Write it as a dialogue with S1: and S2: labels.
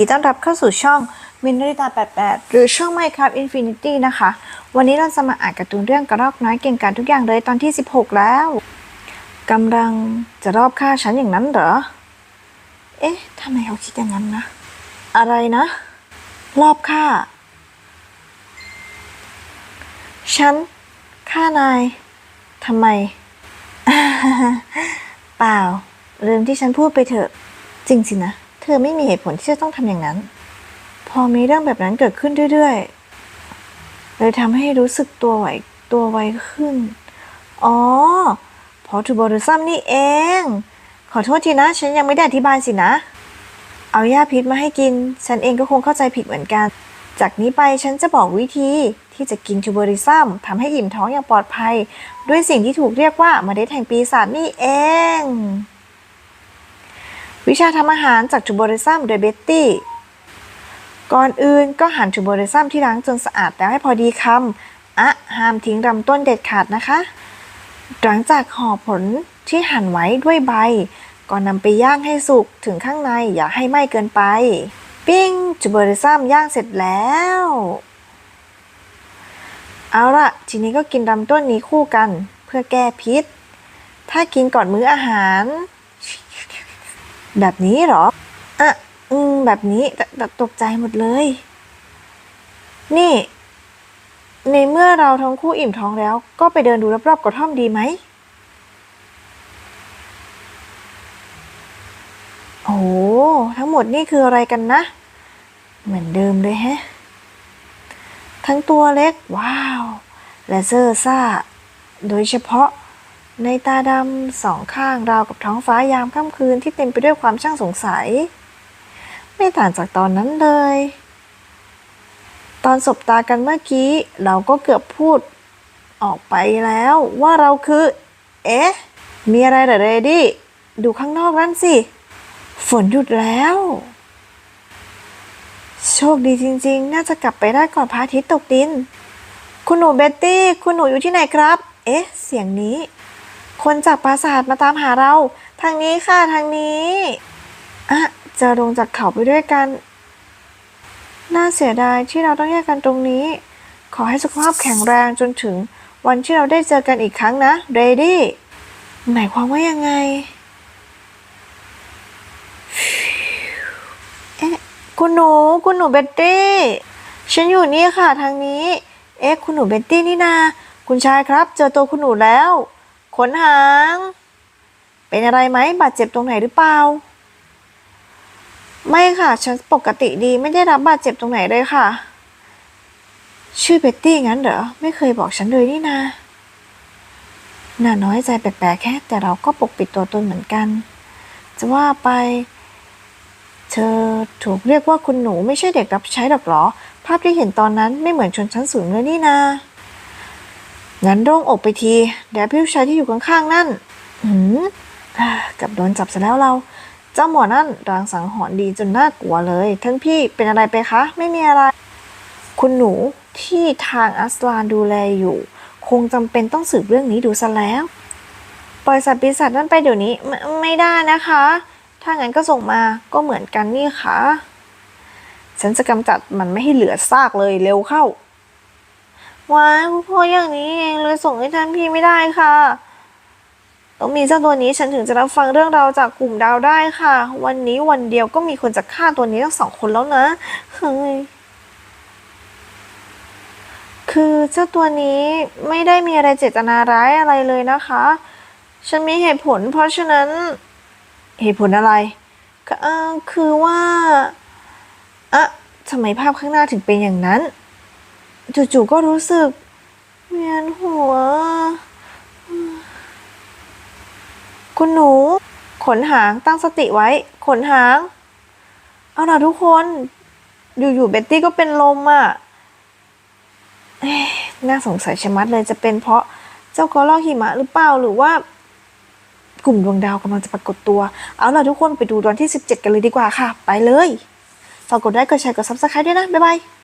S1: ต้อนรับเข้าสู่ช่องมินริตา 88 หรือช่องไมครับอินฟินิตี้นะคะ วันนี้เราจะมาอ่านการ์ตูนเรื่องกระรอกน้อยเก่งการทุกอย่างเลยตอนที่ 16 แล้วกำลังจะรอบฆ่าฉันอย่างนั้นเหรอ เอ๊ะทำไมเขาคิดอย่างนั้นนะ อะไรนะ รอบฆ่า ฉันฆ่านายทำไม เปล่าลืมที่ฉันพูดไปเถอะ จริงสินะ ธอไม่มีเหตุผลที่จะต้องทำอย่างนั้น พอมีเรื่องแบบนั้นเกิดขึ้นเรื่อยๆ เลยทำให้รู้สึกตัวไหวตัวไวขึ้น อ๋อ พอทูบอริซัมนี่เอง ขอโทษทีนะ ฉันยังไม่ได้อธิบายสินะ เอายาพิษมาให้กิน ฉันเองก็คงเข้าใจผิดเหมือนกัน จากนี้ไปฉันจะบอกวิธีที่จะกินทูบอริซัมทำให้อิ่มท้องอย่างปลอดภัย ด้วยสิ่งที่ถูกเรียกว่าเมล็ดแห่งปีศาจนี่เอง วิชาทำอาหารจากทูบอริซัมโดยเบ็ตตี้ ก่อนอื่นก็หั่นทูบอริซัมที่ล้างจนสะอาดแล้วให้พอดีคำอะห้ามทิ้งลำต้นเด็ดขาดนะคะ หลังจากห่อผลที่หั่นไว้ด้วยใบ ก็นำไปย่างให้สุกถึงข้างในอย่าให้ไหม้เกินไป ปิ้งทูบอริซัมย่างเสร็จแล้ว เอาละทีนี้ก็กินลำต้นนี้คู่กันเพื่อแก้พิษ ถ้ากินก่อนมื้ออาหาร แบบนี้หรอ อะ อืม แบบนี้แต่ตกใจหมดเลย นี่ ในเมื่อเราทั้งคู่อิ่มท้องแล้ว ก็ไปเดินดูรอบๆกระท่อมดีไหม โอ้ทั้งหมดนี่คืออะไรกันนะ เหมือนเดิมเลยแฮะ ทั้งตัวเล็ก ว้าว และเซอร์ซ่า โดยเฉพาะ ในตาดำสองข้างราวกับท้องฟ้ายามค่ำคืนที่เต็มไปด้วยความช่างสงสัย ไม่ต่างจากตอนนั้นเลย ตอนสบตากันเมื่อกี้ เราก็เกือบพูด ออกไปแล้วว่าเราคือ เอ๊ะ มีอะไรเหรอเรดี้ดูข้างนอกนั่นสิ ฝนหยุดแล้ว โชคดีจริง ๆ น่าจะกลับไปได้ก่อนพระอาทิตย์ตกดิน คุณหนูเบตตี้ คุณหนูอยู่ที่ไหนครับ เอ๊ะ เสียงนี้ คนจากปราสาทมาตามหาเรา ทางนี้ค่ะทางนี้อะจะลงจากเขาไปด้วยกัน น่าเสียดายที่เราต้องแยกกันตรงนี้ ขอให้สุขภาพแข็งแรงจนถึงวันที่เราได้เจอกันอีกครั้งนะ เรดี้หมายความว่ายังไง เอ๊ะ คุณหนู คุณหนูเบตตี้ ฉันอยู่นี่ค่ะทางนี้ เอ๊ะ คุณหนูเบตตี้นี่นา คุณชายครับ เจอตัวคุณหนูแล้ว ขนหาง เป็นอะไรไหมบาดเจ็บตรงไหนหรือเปล่า ไม่ค่ะ ฉันปกติดีไม่ได้รับบาดเจ็บตรงไหนเลยค่ะ ชื่อเบตตี้งั้นเหรอ ไม่เคยบอกฉันเลยนี่นาน่าน้อยใจแปลกๆแค่ แต่เราก็ปกปิดตัวตนเหมือนกัน จะว่าไป เธอถูกเรียกว่าคุณหนูไม่ใช่เด็กรับใช้หรอกหรอ ภาพที่เห็นตอนนั้นไม่เหมือนชนชั้นสูงเลยนี่นา งั้นโล่งอกไปทีเดี๋ยวพี่ผู้ชายที่อยู่ข้างๆนั่นหืมกับโดนจับซะแล้วเรา เจ้าหมอนั่นรางสังหรณ์ดีจนน่ากลัวเลย ทั้งพี่เป็นอะไรไปคะ ไม่มีอะไร คุณหนูที่ทางอัสลานดูแลอยู่ คงจำเป็นต้องสืบเรื่องนี้ดูซะแล้ว ปล่อยสัตว์ปีศาจนั่นไปเดี๋ยวนี้ไม่ไม่ได้นะคะ ถ้างั้นก็ส่งมาก็เหมือนกันนี่ค่ะฉันจะกำจัดมันไม่ให้เหลือซากเลยเร็วเข้า ว้ายคุณพ่ออย่างนี้เองเลยส่งให้ท่านพี่ไม่ได้ค่ะ ต้องมีเจ้าตัวนี้ฉันถึงจะรับฟังเรื่องราวจากกลุ่มดาวได้ค่ะ วันนี้วันเดียวก็มีคนจะฆ่าตัวนี้ทั้งสองคนแล้วนะเฮ้ยคือเจ้าตัวนี้ไม่ได้มีอะไรเจตนาร้ายอะไรเลยนะคะ ฉันมีเหตุผล เพราะฉะนั้นเหตุผลอะไรก็คือว่าอะทำไมภาพข้างหน้าถึงเป็นอย่างนั้น จู่ๆก็รู้สึกเวียนหัว คุณหนู ขนหางตั้งสติไว้ ขนหาง เอาล่ะทุกคน อยู่ๆเบ็ตตี้ก็เป็นลมอะเอ๊ะน่าสงสัยชะมัดเลยจะเป็นเพราะเจ้ากอลอกหิมะหรือเปล่าหรือว่ากลุ่มดวงดาวกำลังจะปรากฏตัว เอาล่ะทุกคนไปดูตอนที่ 17 กันเลยดีกว่าค่ะ ไปเลย ฝากกดไลค์กดแชร์กด subscribe ด้วยนะ บ๊ายบาย